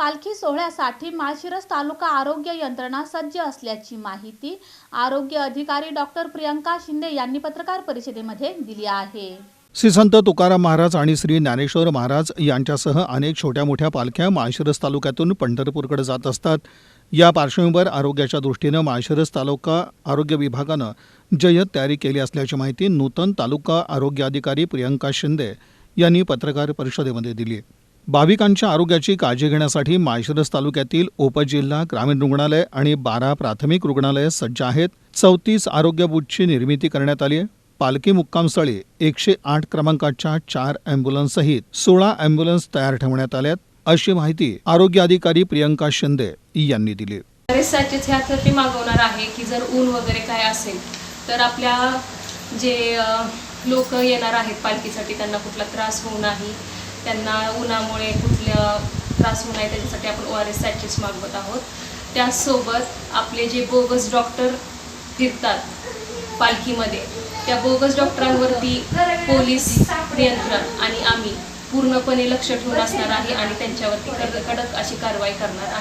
पालखी सोहळ्यासाठी माळशिरस तालुका आरोग्य यंत्रणा सज्ज असल्याची माहिती आरोग्य अधिकारी डॉक्टर प्रियंका शिंदे यांनी पत्रकार परिषदेमध्ये दिली आहे. श्री संत तुकाराम महाराज आणि श्री ज्ञानेश्वर महाराज यांच्यासह अनेक छोट्या मोठ्या पालख्या माळशिरस तालुक्यातून पंढरपूरकडे जात असतात. या पार्श्वभूमीवर आरोग्याच्या दृष्टीनं माळशिरस तालुका आरोग्य विभागानं जय्यत तयारी केली असल्याची माहिती नूतन तालुका आरोग्य अधिकारी प्रियंका शिंदे यांनी पत्रकार परिषदेमध्ये दिली भाविकांच्या आरोग्याची काळजी घेण्यासाठी माळशिरस तालुक्यातील उपजिल्हा ग्रामीण रुग्णालय आणि बारा प्राथमिक रुग्णालय सज्ज आहेत. चौतीस आरोग्य बुथची निर्मिती करण्यात आली आहे. पालखी मुक्कामस्थळी एकशे आठ क्रमांकाच्या चार अँब्युलन्ससहित सोळा अँब्युलन्स तयार ठेवण्यात आल्यात अशी माहिती आरोग्य अधिकारी प्रियंका शिंदे यांनी दिली. ह्यासाठी मागवणार आहे की जर ऊन वगैरे काय असेल तर आपल्या जे लोक येणार आहेत पालखीसाठी त्यांना कुठला त्रास होऊ नाही. त्यांना उन्हामुळे कुठल्या त्रास होऊ नये त्याच्यासाठी आपण ओ आर एस सॅचेस मागवत आहोत. त्याचसोबत आपले जे बोगस डॉक्टर फिरतात पालखीमध्ये त्या बोगस डॉक्टरांवरती पोलीस नियंत्रण आणि आम्ही पूर्णपणे लक्ष ठेवून असणार आहे आणि त्यांच्यावरती कडक कडक अशी कारवाई करणार आहे.